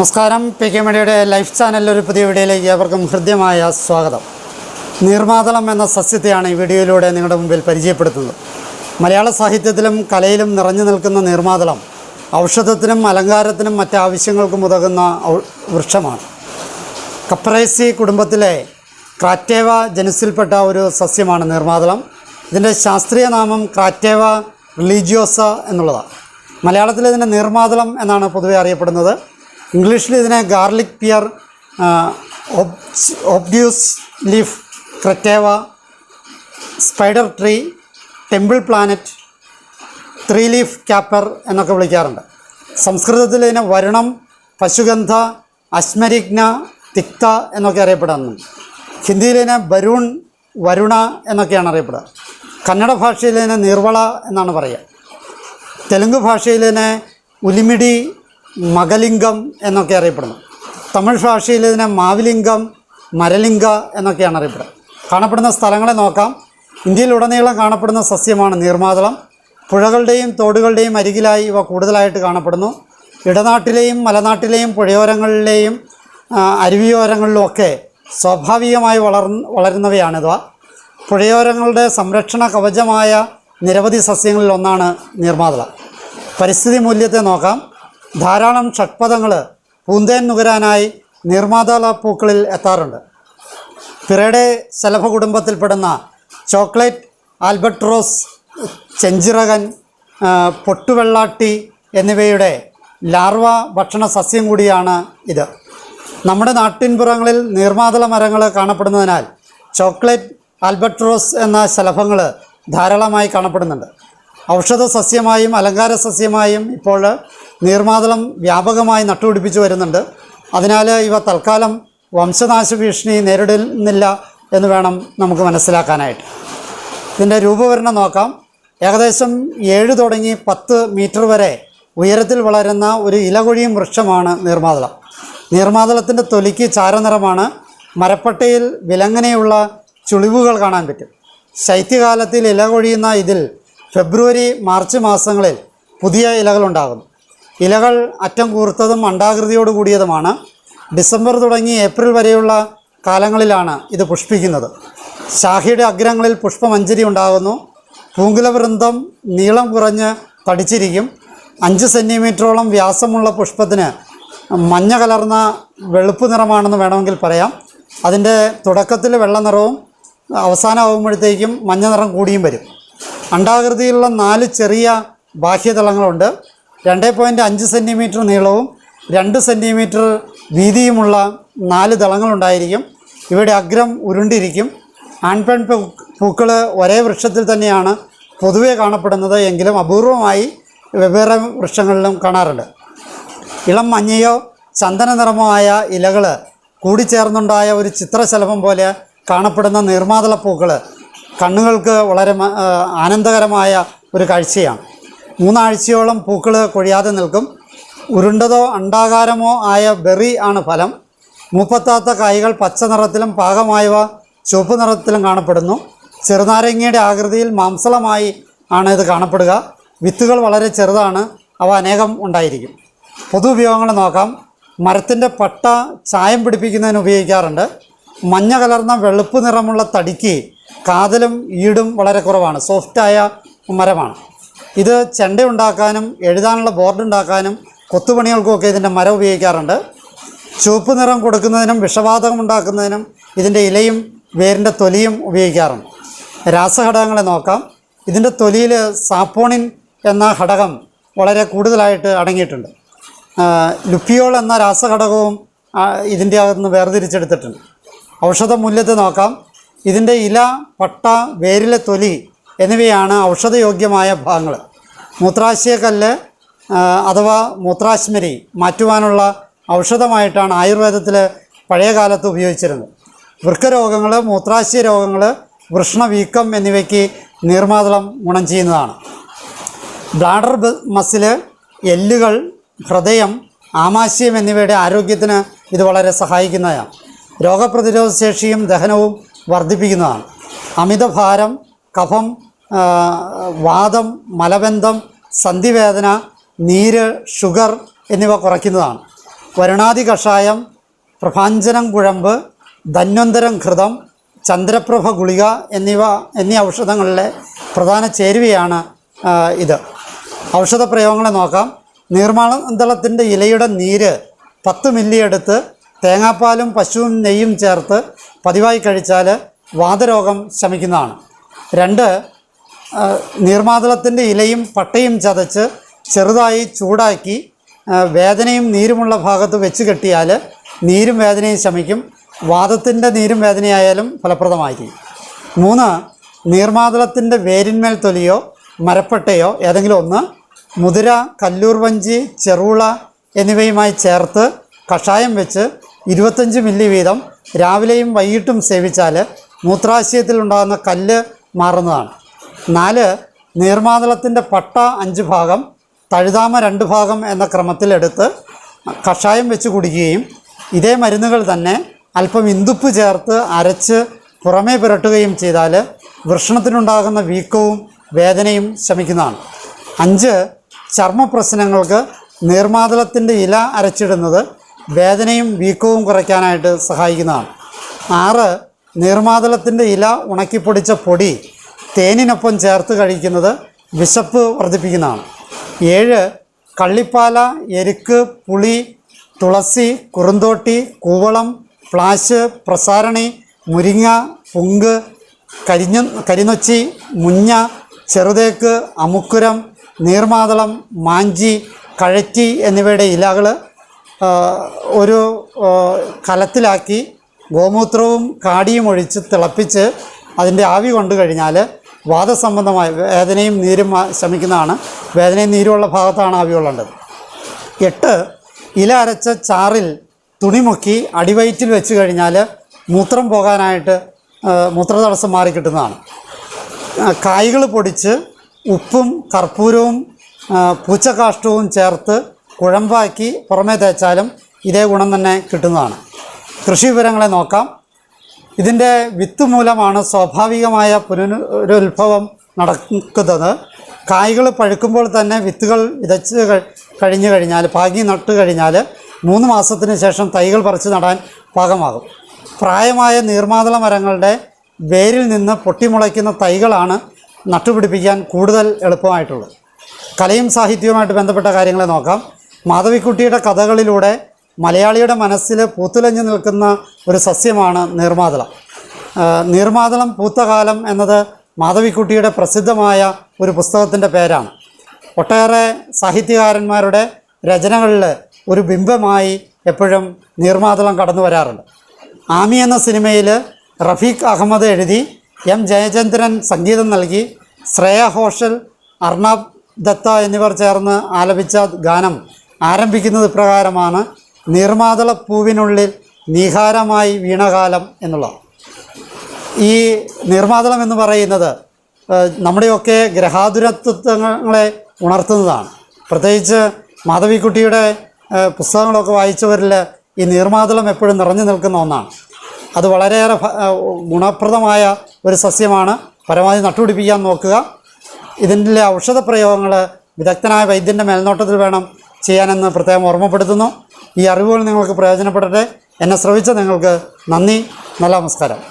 നമസ്കാരം. P K മീഡിയയുടെ life ചാനലിൽ ഒരു പുതിയ വീഡിയോയിലേക്ക് ഏവർക്കും ഹൃദ്യമായ സ്വാഗതം. നീർമാതളം എന്ന സസ്യത്തെയാണ് ഈ വീഡിയോയിലൂടെ നിങ്ങളുടെ മുമ്പിൽ പരിചയപ്പെടുത്തുന്നത്. മലയാള സാഹിത്യത്തിലും കലയിലും നിറഞ്ഞു നിൽക്കുന്ന നീർമാതളം ഔഷധത്തിനും അലങ്കാരത്തിനും മറ്റ് ആവശ്യങ്ങൾക്കും ഉതകുന്ന വൃക്ഷമാണ്. കപ്രേസി കുടുംബത്തിലെ ക്രാറ്റേവ ജനുസിൽപ്പെട്ട ഒരു സസ്യമാണ് നീർമാതളം. ഇതിന്റെ ശാസ്ത്രീയ നാമം ക്രാറ്റേവ റിലീജിയോസ എന്നുള്ളതാണ്. മലയാളത്തിൽ ഇതിന്റെ നീർമാതളം എന്നാണ് പൊതുവെ അറിയപ്പെടുന്നത്. ഇംഗ്ലീഷിൽ ഇതിനെ garlic pear obduse leaf crateva spider tree temple plant three leaf caper എന്നൊക്കെ വിളിക്കാറുണ്ട്. സംസ്കൃതത്തിൽ ഇതിനെ വരുണം പശുഗന്ധ അശ്മരിഗ്ന തിക്ത എന്നൊക്കെ അറിയപ്പെടുന്നുണ്ട് ഹിന്ദിയിൽ ഇതിനെ വരുൺ വരുണ എന്നൊക്കെയാണ് അറിയപ്പെടുക. കന്നഡ ഭാഷയിൽ ഇതിനെ നിർവള എന്നാണ് പറയുക. തെലുങ്ക് ഭാഷയിൽ ഇതിനെ ഉലിമിടി മകലിംഗം എന്നൊക്കെ അറിയപ്പെടുന്നു തമിഴ് ഭാഷയിൽ ഇതിനെ മാവിലിംഗം മരലിംഗ എന്നൊക്കെയാണ് അറിയപ്പെടുന്നത്. കാണപ്പെടുന്ന സ്ഥലങ്ങളെ നോക്കാം. ഇന്ത്യയിലുടനീളം കാണപ്പെടുന്ന സസ്യമാണ് നീർമാതളം. പുഴകളുടെയും തോടുകളുടെയും അരികിലായി ഇവ കൂടുതലായിട്ട് കാണപ്പെടുന്നു. ഇടനാട്ടിലെയും മലനാട്ടിലെയും പുഴയോരങ്ങളിലെയും അരുവിയോരങ്ങളിലുമൊക്കെ സ്വാഭാവികമായി വളർ വളരുന്നവയാണിവ പുഴയോരങ്ങളുടെ സംരക്ഷണ കവചമായ നിരവധി സസ്യങ്ങളിൽ ഒന്നാണ് നീർമാതള. പരിസ്ഥിതി മൂല്യത്തെ നോക്കാം. ധാരാളം ഷഡ്പഥങ്ങൾ പൂന്തേൻ നുകരാനായി നിർമാതാല പൂക്കളിൽ എത്താറുണ്ട്. പിറയുടെ ശലഭ കുടുംബത്തിൽപ്പെടുന്ന ചോക്ലേറ്റ് ആൽബട്രോസ് ചെഞ്ചിറകൻ പൊട്ടുവെള്ളാട്ടി എന്നിവയുടെ ലാർവ ഭക്ഷണ സസ്യം കൂടിയാണ് ഇത്. നമ്മുടെ നാട്ടിൻപുറങ്ങളിൽ നീർമാതള മരങ്ങൾ കാണപ്പെടുന്നതിനാൽ ചോക്ലേറ്റ് ആൽബട്രോസ് എന്ന ശലഭങ്ങൾ ധാരാളമായി കാണപ്പെടുന്നുണ്ട്. ഔഷധ സസ്യമായും അലങ്കാര സസ്യമായും ഇപ്പോൾ നീർമാതളം വ്യാപകമായി നട്ടുപിടിപ്പിച്ചു വരുന്നുണ്ട്. അതിനാൽ ഇവ തൽക്കാലം വംശനാശ ഭീഷണി നേരിടുന്നില്ല എന്ന് വേണം നമുക്ക് മനസ്സിലാക്കാനായിട്ട്. ഇതിന്റെ രൂപവരണം നോക്കാം. ഏകദേശം ഏഴ് തുടങ്ങി പത്ത് മീറ്റർ വരെ ഉയരത്തിൽ വളരുന്ന ഒരു ഇലകൊഴിയും വൃക്ഷമാണ് നീർമാതളം. നീർമാതളത്തിന്റെ തൊലിക്ക് ചാരനിറമാണ്. മരപ്പട്ടയിൽ വിലങ്ങനെയുള്ള ചുളിവുകൾ കാണാൻ പറ്റും. ശൈത്യകാലത്തിൽ ഇല കൊഴിയുന്ന ഇതിൽ ഫെബ്രുവരി മാർച്ച് മാസങ്ങളിൽ പുതിയ ഇലകളുണ്ടാകുന്നു ഇലകൾ അറ്റം കൂർത്തതും അണ്ടാകൃതിയോട് കൂടിയതുമാണ്. ഡിസംബർ തുടങ്ങി ഏപ്രിൽ വരെയുള്ള കാലങ്ങളിലാണ് ഇത് പുഷ്പിക്കുന്നത്. ശാഖയുടെ അഗ്രങ്ങളിൽ പുഷ്പമഞ്ജരി ഉണ്ടാകുന്നു. പൂങ്കുലവൃന്ദം നീളം കുറഞ്ഞ് തടിച്ചിരിക്കും. അഞ്ച് സെന്റിമീറ്ററോളം വ്യാസമുള്ള പുഷ്പത്തിന് മഞ്ഞ കലർന്ന വെളുപ്പ് നിറമാണെന്ന് വേണമെങ്കിൽ പറയാം. അതിന്റെ തുടക്കത്തിൽ വെള്ള നിറവും അവസാനമാകുമ്പോഴത്തേക്കും മഞ്ഞ നിറം കൂടിയും വരും. അണ്ഡാകൃതിയിലുള്ള നാല് ചെറിയ ബാഹ്യതളങ്ങളുണ്ട് രണ്ട് പോയിന്റ് അഞ്ച് സെന്റിമീറ്റർ നീളവും രണ്ട് സെന്റിമീറ്റർ വീതിയുമുള്ള നാല് ദളങ്ങളുണ്ടായിരിക്കും ഇവയുടെ അഗ്രം ഉരുണ്ടിരിക്കും. ആൺപെൺ പൂക്കൾ ഒരേ വൃക്ഷത്തിൽ തന്നെയാണ് പൊതുവേ കാണപ്പെടുന്നത് എങ്കിലും അപൂർവമായി വെവ്വേറെ വൃക്ഷങ്ങളിലും കാണാറുണ്ട്. ഇളം മഞ്ഞയോ ചന്ദന നിറമോ ആയ ഇലകൾ കൂടിച്ചേർന്നുണ്ടായ ഒരു ചിത്രശലഭം പോലെ കാണപ്പെടുന്ന നിർമാതല പൂക്കൾ കണ്ണുകൾക്ക് വളരെ ആനന്ദകരമായ ഒരു കാഴ്ചയാണ്. മൂന്നാഴ്ചയോളം പൂക്കൾ കൊഴിയാതെ നിൽക്കും. ഉരുണ്ടതോ അണ്ടാകാരമോ ആയ ബെറി ആണ് ഫലം. മൂപ്പത്താത്ത കായ്കൾ പച്ച നിറത്തിലും പാകമായവ ചുവപ്പ് നിറത്തിലും കാണപ്പെടുന്നു. ചെറുനാരങ്ങയുടെ ആകൃതിയിൽ മാംസളമായി ആണ് ഇത് കാണപ്പെടുക. വിത്തുകൾ വളരെ ചെറുതാണ്. അവ അനേകം ഉണ്ടായിരിക്കും. പൊതു ഉപയോഗങ്ങൾ നോക്കാം. മരത്തിന്റെ പട്ട ചായം പിടിപ്പിക്കുന്നതിന് ഉപയോഗിക്കാറുണ്ട്. മഞ്ഞ കലർന്ന വെളുപ്പ് നിറമുള്ള തടിക്ക് കാതലും ഈടും വളരെ കുറവാണ്. സോഫ്റ്റായ മരമാണ്. ഇത് ചെണ്ട ഉണ്ടാക്കാനും എഴുതാനുള്ള ബോർഡ് ഉണ്ടാക്കാനും കൊത്തുപണികൾക്കുമൊക്കെ ഇതിന്റെ മരം ഉപയോഗിക്കാറുണ്ട്. ചുവപ്പ് നിറം കൊടുക്കുന്നതിനും വിഷവാതകം ഉണ്ടാക്കുന്നതിനും ഇതിന്റെ ഇലയും വേരിന്റെ തൊലിയും ഉപയോഗിക്കാറുണ്ട്. രാസഘടകങ്ങളെ നോക്കാം. ഇതിന്റെ തൊലിയിൽ സാപ്പോണിൻ എന്ന ഘടകം വളരെ കൂടുതലായിട്ട് അടങ്ങിയിട്ടുണ്ട്. ലുപ്പിയോൾ എന്ന രാസഘടകവും ഇതിന്റെ അകത്തുനിന്ന് വേർതിരിച്ചെടുത്തിട്ടുണ്ട്. ഔഷധ മൂല്യത്തെ നോക്കാം. ഇതിന്റെ ഇല പട്ട വേരിലെ തൊലി എന്നിവയാണ് ഔഷധയോഗ്യമായ ഭാഗങ്ങൾ. മൂത്രാശയക്കല്ല് അഥവാ മൂത്രാശ്മരി മാറ്റുവാനുള്ള ഔഷധമായിട്ടാണ് ആയുർവേദത്തിൽ പഴയ കാലത്ത് ഉപയോഗിച്ചിരുന്നത്. വൃക്കരോഗങ്ങൾ മൂത്രാശയ രോഗങ്ങൾ വൃഷ്ണവീക്കം എന്നിവയ്ക്ക് നീർമാതളം ഗുണം ചെയ്യുന്നതാണ്. ബ്ലാഡർ മസിൽ എല്ലുകൾ ഹൃദയം ആമാശയം എന്നിവയുടെ ആരോഗ്യത്തിന് ഇത് വളരെ സഹായിക്കുന്നതാണ്. രോഗപ്രതിരോധശേഷിയും ദഹനവും വർദ്ധിപ്പിക്കുന്നതാണ്. അമിതഭാരം കഫം വാദം മലബന്ധം സന്ധിവേദന നീര് ഷുഗർ എന്നിവ കുറയ്ക്കുന്നതാണ്. വരുണാതി കഷായം പ്രഭാഞ്ജനം കുഴമ്പ് ധന്വന്തരം ഘൃതം ചന്ദ്രപ്രഭ ഗുളിക എന്നിവ എന്നീ ഔഷധങ്ങളിലെ പ്രധാന ചേരുവയാണ് ഇത്. ഔഷധ പ്രയോഗങ്ങളെ നോക്കാം. നീർമാളന്തളത്തിന്റെ ഇലയുടെ നീര് പത്ത് മില്ലി എടുത്ത് തേങ്ങാപ്പാലും പശുവും നെയ്യും ചേർത്ത് പതിവായി കഴിച്ചാൽ വാതരോഗം ശമിക്കുന്നതാണ്. രണ്ട് നീർമാതളത്തിന്റെ ഇലയും പട്ടയും ചതച്ച് ചെറുതായി ചൂടാക്കി വേദനയും നീരുമുള്ള ഭാഗത്ത് വെച്ച് കെട്ടിയാൽ നീരും വേദനയും ശമിക്കും. വാദത്തിന്റെ നീരും വേദനയായാലും ഫലപ്രദമായിരിക്കും. മൂന്ന് നീർമാതളത്തിന്റെ വേരിന്മേൽ തൊലിയോ മരപ്പട്ടയോ ഏതെങ്കിലും ഒന്ന് മുതിര കല്ലൂർ വഞ്ചി ചെറുള എന്നിവയുമായി ചേർത്ത് കഷായം വെച്ച് ഇരുപത്തഞ്ച് മില്ലി വീതം രാവിലെയും വൈകിട്ടും സേവിച്ചാൽ മൂത്രാശയത്തിൽ ഉണ്ടാകുന്ന കല്ല് മാറുന്നതാണ്. നാല് നീർമാതളത്തിന്റെ പട്ട അഞ്ച് ഭാഗം തഴുതാമ രണ്ട് ഭാഗം എന്ന ക്രമത്തിലെടുത്ത് കഷായം വെച്ച് കുടിക്കുകയും ഇതേ മരുന്നുകൾ തന്നെ അല്പം ഇന്ദുപ്പ് ചേർത്ത് അരച്ച് പുറമേ പുരട്ടുകയും ചെയ്താൽ വൃഷണത്തിനുണ്ടാകുന്ന വീക്കവും വേദനയും ശമിക്കുന്നതാണ്. അഞ്ച് ചർമ്മ പ്രശ്നങ്ങൾക്ക് നീർമാതളത്തിന്റെ ഇല അരച്ചിടുന്നത് വേദനയും വീക്കവും കുറയ്ക്കാനായിട്ട് സഹായിക്കുന്നതാണ്. ആറ് നീർമാതളത്തിന്റെ ഇല ഉണക്കിപ്പൊടിച്ച പൊടി തേനിനൊപ്പം ചേർത്ത് കഴിക്കുന്നത് വിശപ്പ് വർദ്ധിപ്പിക്കുന്നതാണ്. ഏഴ് കള്ളിപ്പാല എരുക്ക് പുളി തുളസി കുറുന്തോട്ടി കൂവളം ഫ്ലാഷ് പ്രസാരണി മുരിങ്ങ പുങ്ക് കരിഞ്ഞ കരിനൊച്ചി മുഞ്ഞ ചെറുതേക്ക് അമുക്കുരം നീർമാതളം മാഞ്ചി കഴറ്റി എന്നിവയുടെ ഇലകൾ ഒരു കലത്തിലാക്കി ഗോമൂത്രവും കാടിയും ഒഴിച്ച് തിളപ്പിച്ച് അതിന്റെ ആവി കൊണ്ടു കഴിഞ്ഞാൽ വാദസംബന്ധമായ വേദനയും നീരും ശമിക്കുന്നതാണ്. വേദനയും നീരുമുള്ള ഭാഗത്താണ് ആവി കൊള്ളേണ്ടത് എട്ട് ഇല അരച്ച ചാറിൽ തുണി മുക്കി അടിവയറ്റിൽ വെച്ച് കഴിഞ്ഞാൽ മൂത്രം പോകാനായിട്ട് മൂത്രതടസ്സം മാറിക്കിട്ടുന്നതാണ് കായ്കൾ പൊടിച്ച് ഉപ്പും കർപ്പൂരവും പൂച്ചകാഷ്ടവും ചേർത്ത് കുഴമ്പാക്കി പുറമേ തേച്ചാലും ഇതേ ഗുണം തന്നെ കിട്ടുന്നതാണ്. കൃഷി വിവരങ്ങളെ നോക്കാം. ഇതിന്റെ വിത്ത് മൂലമാണ് സ്വാഭാവികമായ പുനരുത്ഭവം നടക്കുന്നത്. കായ്കൾ പഴുക്കുമ്പോൾ തന്നെ വിത്തുകൾ വിതച്ച് കഴി- കഴിഞ്ഞു കഴിഞ്ഞാൽ പാകി നട്ട് കഴിഞ്ഞാൽ മൂന്ന് മാസത്തിന് ശേഷം തൈകൾ പറിച്ച് നടാൻ പാകമാകും. പ്രായമായ നീർമാതള മരങ്ങളുടെ വേരിൽ നിന്ന് പൊട്ടിമുളയ്ക്കുന്ന തൈകളാണ് നട്ടുപിടിപ്പിക്കാൻ കൂടുതൽ എളുപ്പമായിട്ടുള്ളത്. കലയും സാഹിത്യവുമായിട്ട് ബന്ധപ്പെട്ട കാര്യങ്ങളെ നോക്കാം. മാധവിക്കുട്ടിയുടെ കഥകളിലൂടെ മലയാളിയുടെ മനസ്സിൽ പൂത്തുലഞ്ഞു നിൽക്കുന്ന ഒരു സസ്യമാണ് നീർമാതളം. നീർമാതളം പൂത്ത കാലം എന്നത് മാധവിക്കുട്ടിയുടെ പ്രസിദ്ധമായ ഒരു പുസ്തകത്തിന്റെ പേരാണ്. ഒട്ടേറെ സാഹിത്യകാരന്മാരുടെ രചനകളിൽ ഒരു ബിംബമായി എപ്പോഴും നീർമാതളം കടന്നു വരാറുണ്ട്. ആമി എന്ന സിനിമയിൽ റഫീഖ് അഹമ്മദ് എഴുതി എം ജയചന്ദ്രൻ സംഗീതം നൽകി ശ്രേയ ഹോഷൽ അർണാബ് ദത്ത എന്നിവർ ചേർന്ന് ആലപിച്ച ഗാനം ആരംഭിക്കുന്നത് പ്രകാരമാണ് നീർമാതള പൂവിനുള്ളിൽ നീഹാരമായി വീണകാലം എന്നുള്ളത്. ഈ നീർമാതളം എന്ന് പറയുന്നത് നമ്മുടെയൊക്കെ ഗ്രഹാതുരത്വങ്ങളെ ഉണർത്തുന്നതാണ്. പ്രത്യേകിച്ച് മാധവിക്കുട്ടിയുടെ പുസ്തകങ്ങളൊക്കെ വായിച്ചവരിൽ ഈ നീർമാതളം എപ്പോഴും നിറഞ്ഞു നിൽക്കുന്ന ഒന്നാണ്. അത് വളരെയേറെ ഗുണപ്രദമായ ഒരു സസ്യമാണ്. പരമാവധി നട്ടുപിടിപ്പിക്കാൻ നോക്കുക. ഇതിന്റെ ഔഷധ പ്രയോഗങ്ങൾ വിദഗ്ധനായ വൈദ്യന്റെ മേൽനോട്ടത്തിൽ വേണം ചെയ്യാനെന്ന് പ്രത്യേകം ഓർമ്മപ്പെടുത്തുന്നു. ഈ അറിവുകൾ നിങ്ങൾക്ക് പ്രയോജനപ്പെടട്ടെ. എന്നെ ശ്രവിച്ച നിങ്ങൾക്ക് നന്ദി. നല്ല നമസ്കാരം.